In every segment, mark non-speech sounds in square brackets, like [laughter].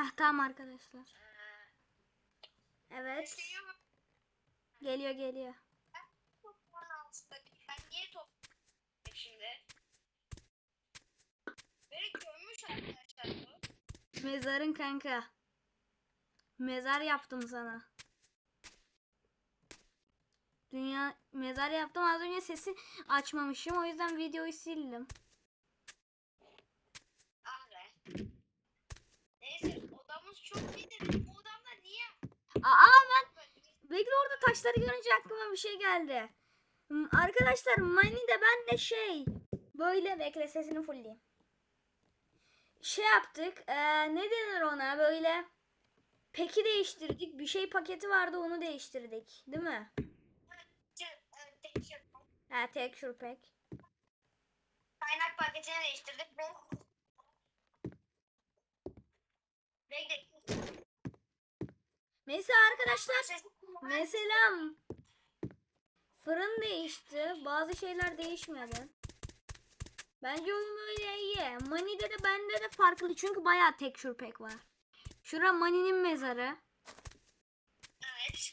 Hah tamam arkadaşlar. Evet. Geliyor geliyor. Mezarın kanka. Mezar yaptım sana. Dünya mezar yaptım az önce sesi açmamışım o yüzden videoyu sildim. Ah be. Neyse odamız çok iyi de bu odamda niye? Aa ben bekle orada taşları görünce aklıma bir şey geldi. Hmm, Arkadaşlar Mani de ben de şey böyle bekle sesini fullleyeyim. Şey yaptık eee, ne denir ona böyle peki değiştirdik bir şey paketi vardı onu değiştirdik değil mi? Ha texture pack. Kaynak paketini değiştirdik. Bekle. Mesela arkadaşlar mesela fırın değişti bazı şeyler değişmedi. Bence oyun böyle iyi. Mani'de de bende de farklı çünkü bayağı texture pack var. Şura Mani'nin mezarı. Evet.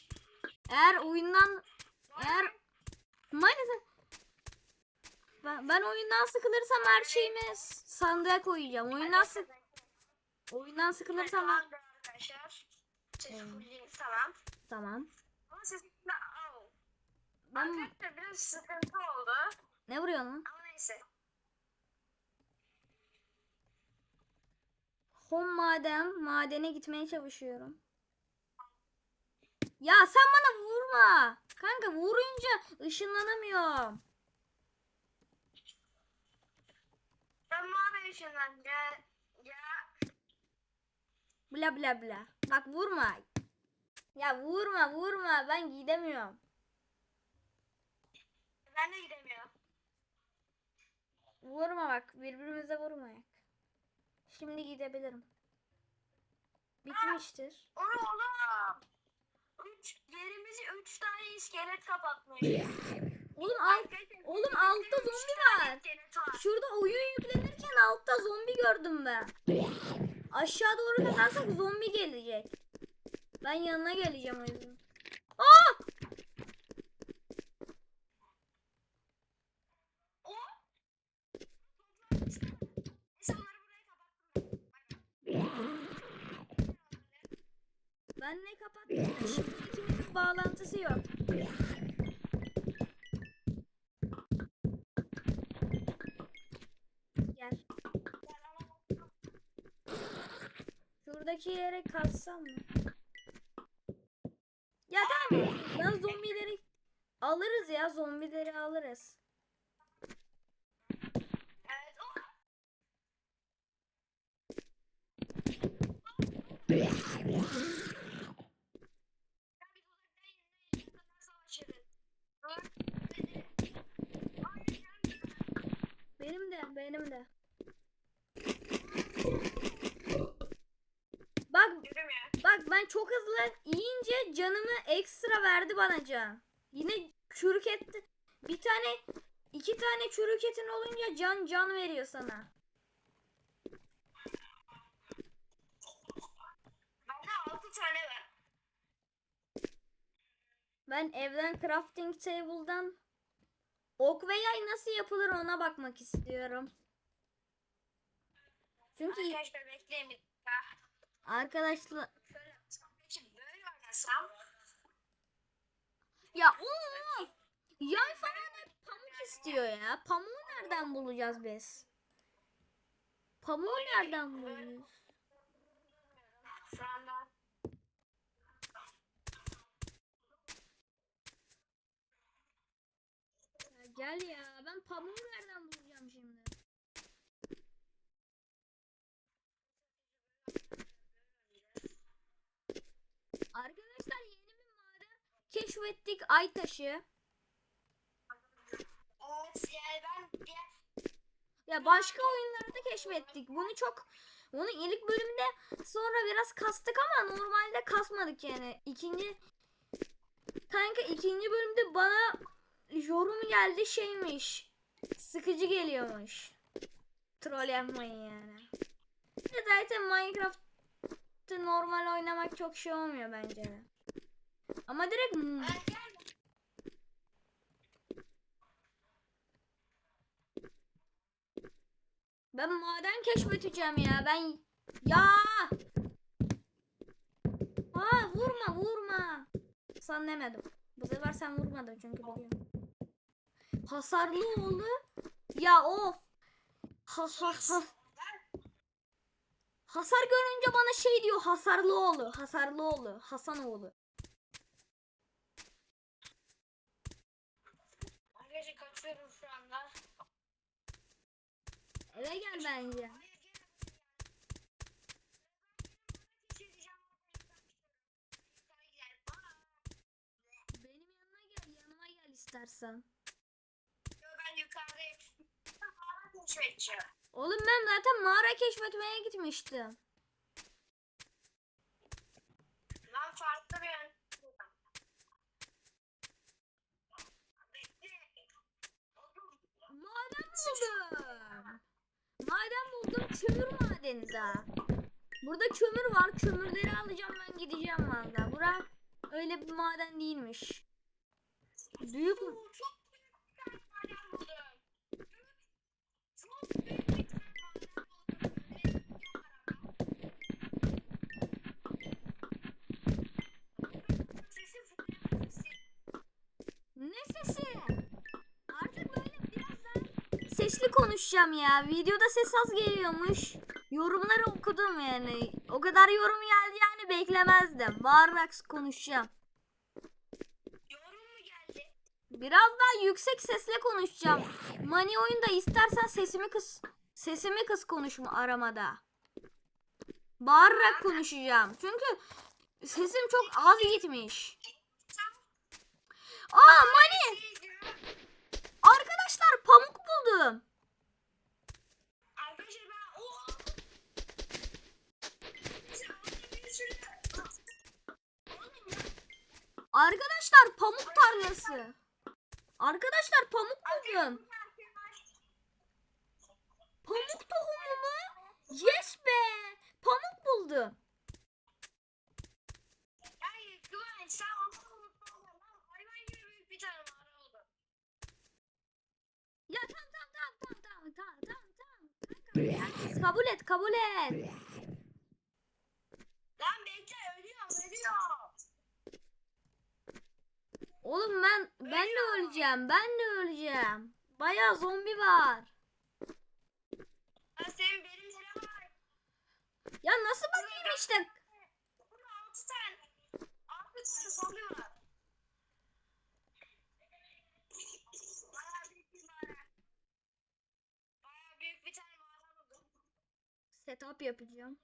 Eğer oyundan eğer Mani ben, ben oyundan sıkılırsam her şeyimi sandığa koyacağım. Oyundan sık oyundan sıkılırsam Tamam arkadaşlar. Ses Evet. fulleyim tamam. tamam. Ama sesimde au. Ben Arkadaşlar biraz sıkıntı oldu. ne vuruyorsun lan? Ama neyse. Home maden, madene gitmeye çalışıyorum. Ya sen bana vurma. Kanka vurunca ışınlanamıyorum. Ben mavi. Ya. Bla bla bla. Bak vurma. Ya vurma vurma ben gidemiyorum. Ben de gidemiyorum. Vurma bak birbirimize vurmayak. Şimdi gidebilirim. Bitmiştir. Onu oğlum. Üç, yerimizi üç tane iskelet kapatmış. Oğlum al, oğlum altta zombi var. Şurada oyun yüklenirken altta zombi gördüm ben. Aşağı doğru kazarsak zombi gelecek. Ben yanına geleceğim o yüzden. Aa! Ben ne kapattım? Şimdi ikimizin bağlantısı yok. Gel. Şuradaki yere kazsam mı? Ya tamam. Ben zombileri alırız ya. Zombileri alırız. Evet o. Ben bir uzaktan yine yakından savaşırız. Dur. Hayır, gelme. Benim de, benim de. Bak, Yürüm ya. bak ben çok hızlı yiyince canımı ekstra verdi bana can. Yine çürük et bir tane iki tane çürük etin olunca can can veriyor sana. Bende altı tane var. Ben evden crafting table'dan ok ve yay nasıl yapılır ona bakmak istiyorum. Çünkü Arkadaşlar bekleyin bir dakika. arkadaşlar oynasam. ya oo, yay falan hep pamuk istiyor ya. Pamuğu nereden bulacağız biz? Pamuğu nereden bulacağız? Şu anda. Ya gel ya ben pamuğu nereden bulacağım şimdi? Arkadaşlar yeni bir maden keşfettik ay taşı. Evet yani ben diğer Ya başka oyunlarda keşfettik. Bunu çok bunu ilk bölümde sonra biraz kastık ama normalde kasmadık yani. İkinci kanka ikinci bölümde bana yorum geldi şeymiş. Sıkıcı geliyormuş. Troll yapmayın yani. Zaten Minecraft normal oynamak çok şey olmuyor bence. Ama direkt Ben maden keşfedeceğim ya. Ben ya Aa vurma vurma. San demedim. Bu sefer sen vurmadın çünkü biliyorum. Hasarlı oğlu. Ya of. Ha, ha, ha. Hasar görünce bana şey diyor hasarlı oğlu. Hasarlı oğlu. Hasan oğlu. Arkadaşlar kaçıyorum şu anda. Eve gel bence. Benim yanına gel. Yanıma gel istersen. yo, Ben yukarıdayım. [laughs] Mağara keşfedeceğim. Oğlum ben zaten mağara keşfetmeye gitmiştim. Lan farklı bir yön. Bekle. Oğlum, Maden buldum. Maden buldum. Kömür madeni daha. Burada kömür var. Kömürleri alacağım ben gideceğim valla. Bura öyle bir maden değilmiş. Büyük çok büyük bir maden buldum. Çok büyük bir tane maden buldum. Sesi fırlayan sesi. ne sesi? Artık böyle biraz daha sesli konuşacağım ya. Videoda ses az geliyormuş. Yorumları okudum yani. O kadar yorum geleceğini beklemezdim. Bağırarak konuşacağım. Geldi? Biraz daha yüksek sesle konuşacağım. Mani oyunda istersen sesimi kıs. Sesimi kıs konuşma aramada. Bağırarak konuşacağım. Çünkü sesim çok az gitmiş. Aa Mani! oldum. Arkadaşlar pamuk tarlası. Arkadaşlar pamuk buldum. Pamuk tohumu mu? Yes be. Pamuk buldum. Ya tamam tamam tamam tamam. Kanka, Kabul et kabul et. Lan bekle ölüyorum ölüyorum. Oğlum ben ben de öleceğim. Ben de öleceğim. Bayağı zombi var. Lan senin benim var. Ya nasıl bakayım işte? Burada altı tane. Altı tane zombi var. setup yapacağım.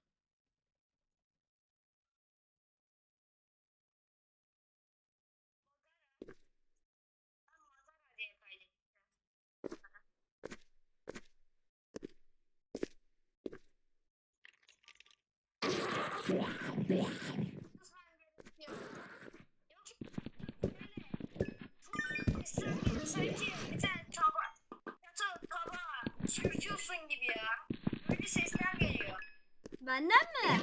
sanki gibi ya. Benden mi?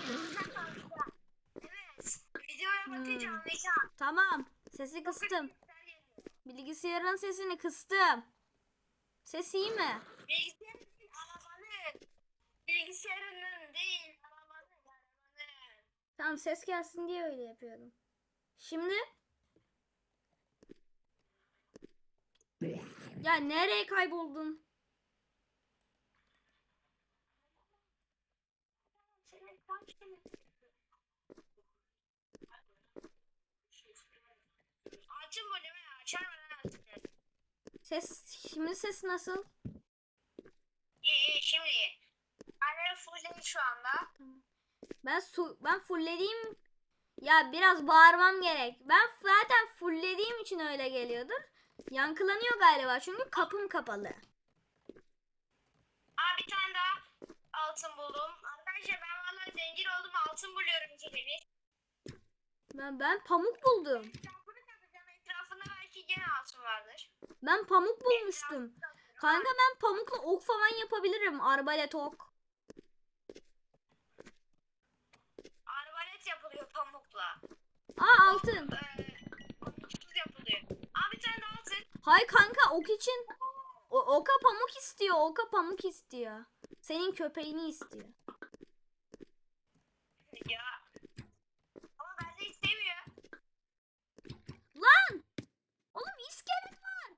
Evet. Videoya bakınca Hmm. Tamam. Sesi kıstım. Bilgisayarın sesini kıstım. Ses iyi mi? Bilgisayarın arabanın. Bilgisayarının değil, arabanın, arabanın. Tamam ses gelsin diye öyle yapıyorum. Şimdi Ya nereye kayboldun? Senin kaç tane- Açın bölümü açar bana Ses şimdi ses nasıl? İyi iyi şimdi iyi. Annem full şu anda. Ben su ben fulllediğim ya biraz bağırmam gerek. Ben zaten fulllediğim için öyle geliyordur. Yankılanıyor galiba çünkü kapım kapalı. Aa bir tane daha altın buldum. Arkadaşlar ben vallahi zengin oldum altın buluyorum bir. Ben ben pamuk buldum. Etrafında belki gene altın vardır. Ben pamuk bulmuştum. Kanka ben pamukla ok falan yapabilirim. Arbalet ok. Araba Aa altın. Eee pamukçuluk yapılıyor. Aa bir tane daha altın. Hay kanka ok için o, oka pamuk istiyor. Oka pamuk istiyor. Senin köpeğini istiyor. Ya. Ama bende istemiyor. Lan! Oğlum iskelet var.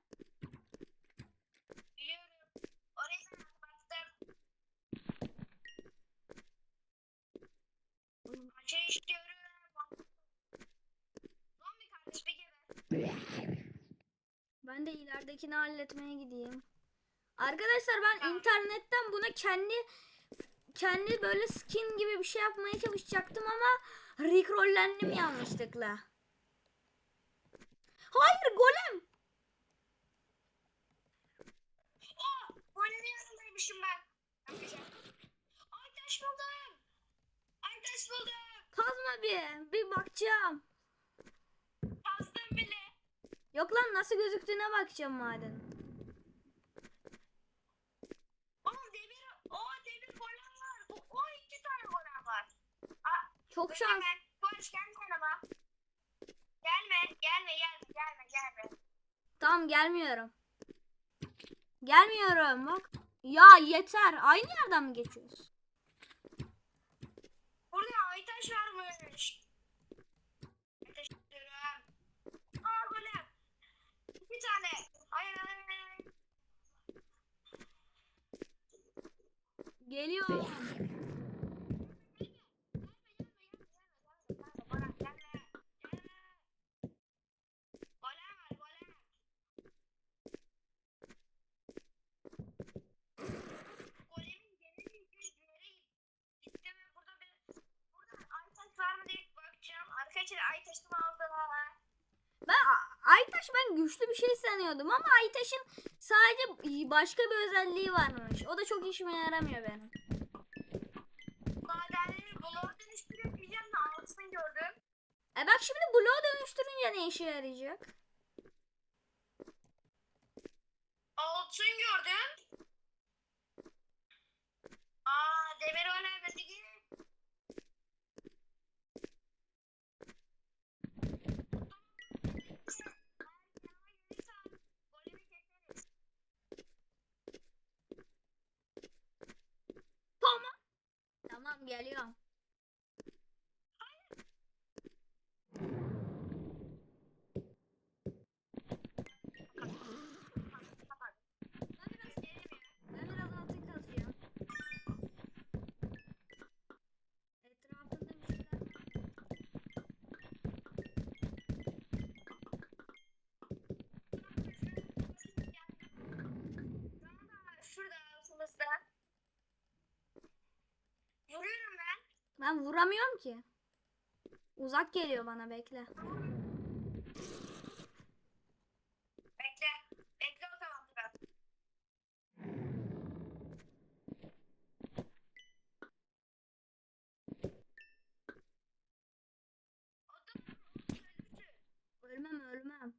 Biliyorum. Oraya da baktım. Şey istiyorum. Zombi kardeş bir kere. Ben de ileridekini halletmeye gideyim. Arkadaşlar ben internetten buna kendi kendi böyle skin gibi bir şey yapmaya çalışacaktım ama rikrollendim yanlışlıkla. Hayır golem. Oh! Golemi yanındaymışım ben. Ay taş buldum. Ay taş buldum. Kazma bir. Bir bakacağım. Kazdım bile. Yok lan nasıl gözüktüğüne bakacağım maden. Oğlum demir, o demir golem var. O, o iki tane golem var. Aa, Çok şans. Koş gel yanıma. Gelme, gelme, gelme, gelme, gelme. Tamam gelmiyorum. Gelmiyorum bak. Ya yeter. Aynı yerden mi geçiyoruz? Burada aytaş varmış. Aytaş. Aa golem. Bir tane. Geliyor. Golem, gelme. Gelme. Golem var, golem. Golemin geleni bir yere gitti ve burada bir burada aytaş var mı diye Arkadaşlar aytaşımı aldım ama. Ben Aytaş ben güçlü bir şey sanıyordum ama Aytaş'ın sadece başka bir özelliği varmış. O da çok işime yaramıyor benim. Madenleri bloğa dönüştürüp de altını gördüm. E bak şimdi bloğu dönüştürünce ne işe yarayacak? Altın gördüm. Aa demir önemli değil. Tamam. Tamam geliyorum. Ben vuramıyorum ki. Uzak geliyor bana bekle. Bekle. Bekle o zaman biraz. Ölmem ölmem.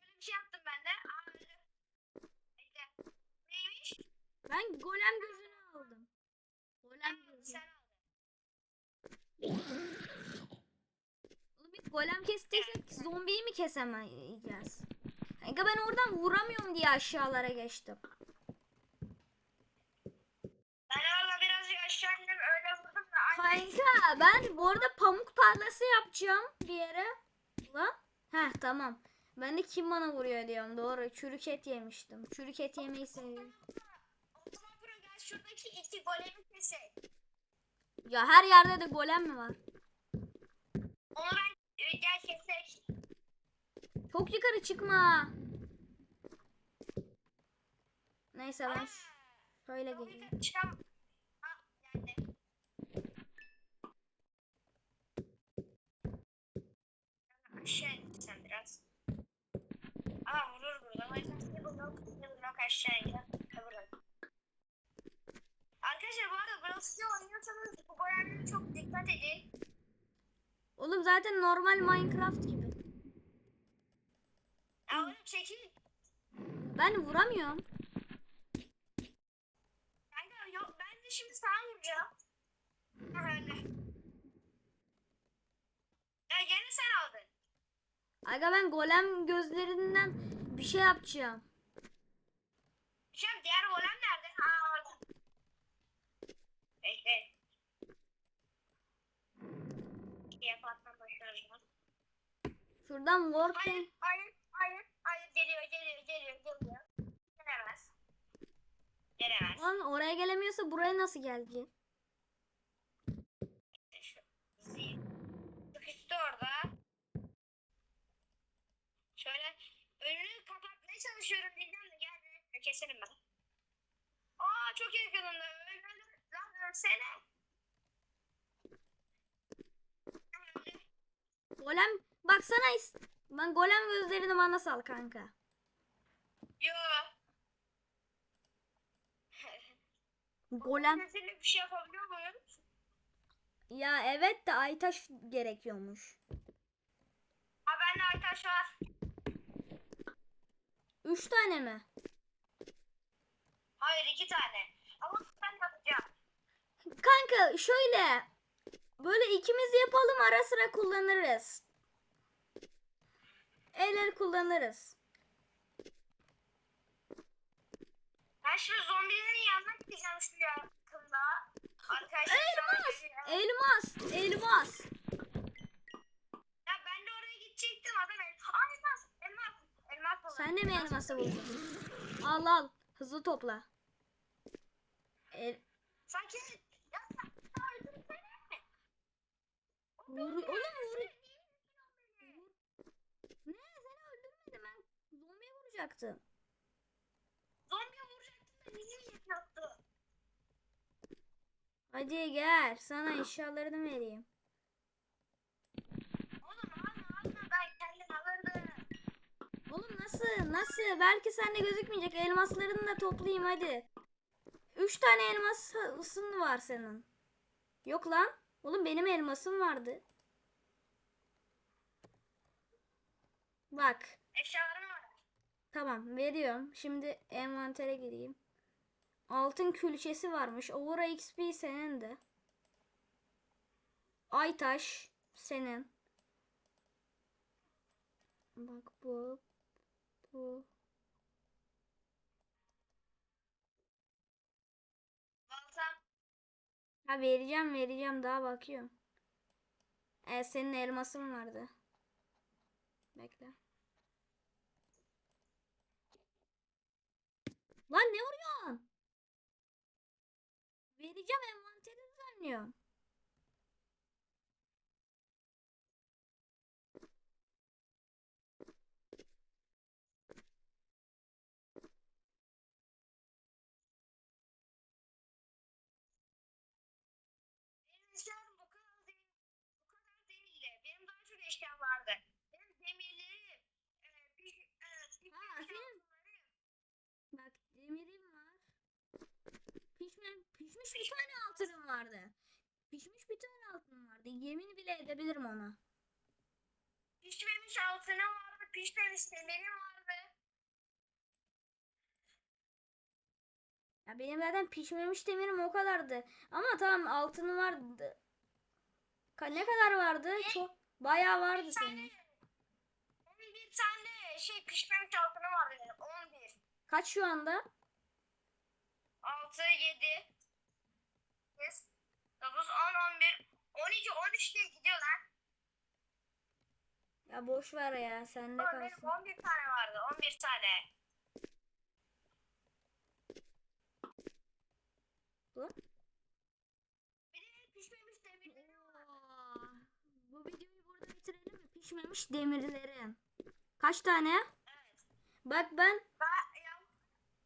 Şöyle bir şey yaptım ben de. Aa öldü. Bekle. Neymiş? Ben golem gözünü aldım. Golem gözü. Sen aldın. Oğlum biz golem kestiysek zombiyi mi kesemeyeceğiz? Kanka ben oradan vuramıyorum diye aşağılara geçtim. Ben orada birazcık aşağı indim öyle vurdum da. Kanka ben bu arada pamuk tarlası yapacağım bir yere. Lan. Heh tamam. Ben de kim bana vuruyor diyorum. Doğru. Çürük et yemiştim. Çürük et yemeyi seviyorum. O zaman bro gel şuradaki iki golemi keselim. Ya her yerde de golem mi var? Onu ben gel kesek. Çok yukarı çıkma. Neyse ben şöyle geleyim. Aşağı in sen biraz. Aa vurur buradan. O yüzden bir blok, bir blok aşağı in. Ha, buradan. Arkadaşlar bu arada Brawl oynuyorsanız bu golemlere çok dikkat edin. Oğlum zaten normal Minecraft gibi. Ya oğlum çekil. Ben vuramıyorum. Kanka yok ben de şimdi sana vuracağım. Ha öyle. sen aldın? Aga ben golem gözlerinden bir şey yapacağım. Şimdi diğer golem nerede? Aa orada. Bekle. Şuradan work Hayır, hayır, hayır, hayır. Geliyor, geliyor, geliyor, geliyor. Gelemez. Gelemez. Lan oraya gelemiyorsa buraya nasıl gelecek? Şu zil. Sıkıştı orada. Şöyle önünü kapatmaya çalışıyorum diyeceğim de geldi. Keserim ben. Aa çok yakınında. Öl, öl, lan ölsene. Golem baksana ben golem gözlerini bana sal kanka. Yo. Golem Sesiyle bir şey yapabiliyor muyum? ya evet de Aytaş gerekiyormuş. Ha bende arkadaş var. Üç tane mi? Hayır iki tane. Ama ben yapacağım. Kanka şöyle böyle ikimiz yapalım ara sıra kullanırız. El el kullanırız. Ben şimdi zombilerin yanına gideceğim şu yakında. Arkadaşlar Elmas! Ya Elmas! Elmas! ben de oraya gidecektim adam el. Aa elmas! Elmas! Elmas buldum. Sen de mi elması buldun? Al al. Hızlı topla. El, Sanki ya sen sen öldürsene. vur, oğlum vur. Ne? Seni öldürmedim ben. Zombiye vuracaktım. Zombiye vuracaktım da niye yaptı? Hadi gel. Sana eşyalarını vereyim. Oğlum alma alma ben kendim alırdım. Oğlum nasıl? Nasıl? Belki sende gözükmeyecek. Elmaslarını da toplayayım hadi. Üç tane elmasın var senin. Yok lan. Oğlum benim elmasım vardı. Bak. Eşyalarım. Tamam veriyorum. Şimdi envantere gireyim. Altın külçesi varmış. Aura XP senin de. Aytaş senin. Bak bu. Bu. Baltam. Ha vereceğim vereceğim daha bakıyorum. E senin elmasın vardı. Bekle. Lan ne vuruyorsun? Vereceğim envanteri düzenliyorum. Benim eşyalarım bu kadar değil. Bu kadar değildi. Benim daha çok eşyam vardı. Benim demirlerim. E, bir, e, bir Ha, bir senin- eşyalarım. Bak demirim var. Pişme, pişmiş bir tane altınım vardı. Pişmiş bir tane altınım vardı. Yemin bile edebilirim ona. Pişmemiş altınım vardı. Pişmemiş demirim vardı. Ya benim zaten pişmemiş demirim o kadardı. Ama tamam altını vardı. Ka- ne kadar vardı? Çok bayağı vardı Bir senin. tane. 11 tane şey pişmemiş altınım vardı benim. 11. Kaç şu anda? 6, 7, 8, 9, 10, 11, 12, 13 diye gidiyor lan. Ya boş ver ya Ama benim kalsın. 11 tane vardı. 11 tane. Bu? Bir de pişmemiş demirlerim var. Bu videoyu burada bitirelim mi? Pişmemiş demirlerin. Kaç tane? Evet. Bak ben Ben ya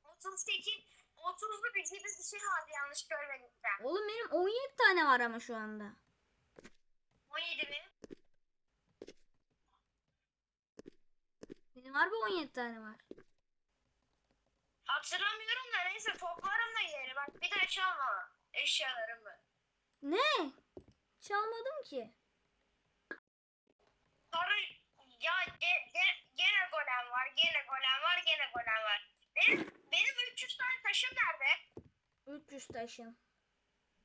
38, 30'lu bir gibi bir şey vardı yanlış görmediysem. oğlum benim 17 tane var ama şu anda. 17 mi? Benim harbi 17 tane var. Hatırlamıyorum da neyse toplarım da geri. Bak bir de çalma eşyalarımı. Ne? Çalmadım ki. Sonra ya ge- ge- gene golem var, gene golem var, gene golem var. Benim 300 tane taşım nerede? 300 taşın.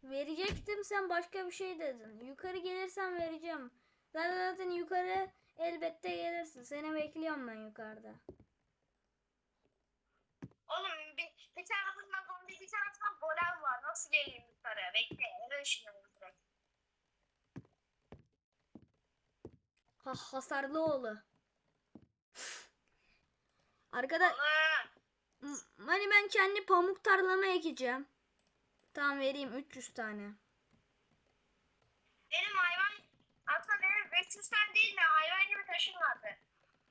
Verecektim sen başka bir şey dedin. Yukarı gelirsen vereceğim. Zaten, zaten yukarı elbette gelirsin. Seni bekliyorum ben yukarıda. Oğlum bir, bir tarafından zombi bir tarafından golem var. Nasıl geleyim yukarı? Bekle. Öyle düşünüyorum direkt. Ha, hasarlı oğlu. Arkadaş Ana. Hani ben kendi pamuk tarlama ekeceğim. Tamam vereyim 300 tane. Benim hayvan aslında benim 500 tane değil de hayvan gibi taşım vardı.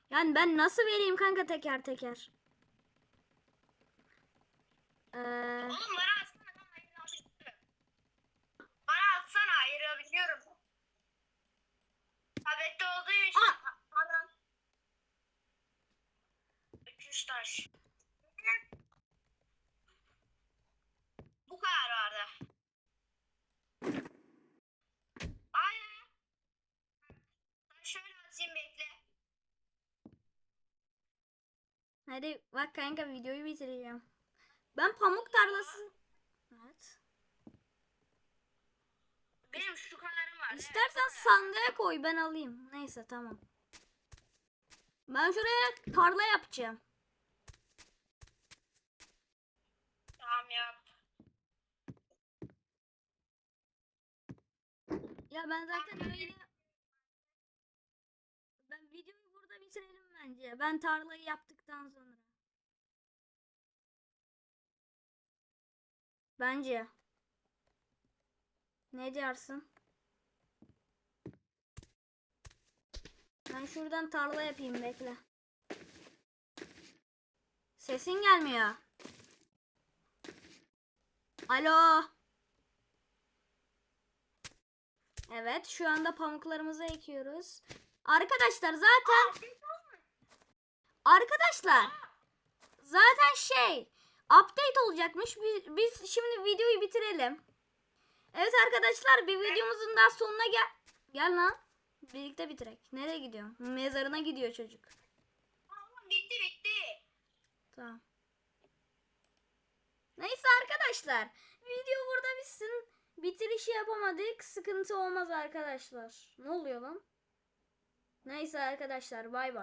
Yani ben nasıl vereyim kanka teker teker? Ee, Oğlum bana atsana ben ayırabiliyorum. Bana atsana ayırabiliyorum. Tablette olduğu için adam 300 taş. Bu kadar vardı. Aynen. Ben şöyle atayım bekle. hadi bak kanka videoyu bitireceğim. Ben pamuk tarlası... Evet. Benim şu kadarım var. İstersen sandığa koy ben alayım. Neyse tamam. Ben şuraya tarla yapacağım. Tamam yap. Ya ben zaten öyle... Ben videoyu burada bitirelim bence. Ben tarlayı yaptıktan sonra. Bence. Ne diyorsun? Ben şuradan tarla yapayım bekle. Sesin gelmiyor. Alo. Evet, şu anda pamuklarımızı ekiyoruz. Arkadaşlar zaten arkadaşlar zaten şey update olacakmış. Biz, biz şimdi videoyu bitirelim. Evet arkadaşlar bir videomuzun daha sonuna gel. Gel lan. Birlikte bitirek. Nereye gidiyorsun? Mezarına gidiyor çocuk. Bitti bitti. Tamam. Neyse arkadaşlar. Video burada bitsin. Bitirişi yapamadık. Sıkıntı olmaz arkadaşlar. Ne oluyor lan? Neyse arkadaşlar bay bay.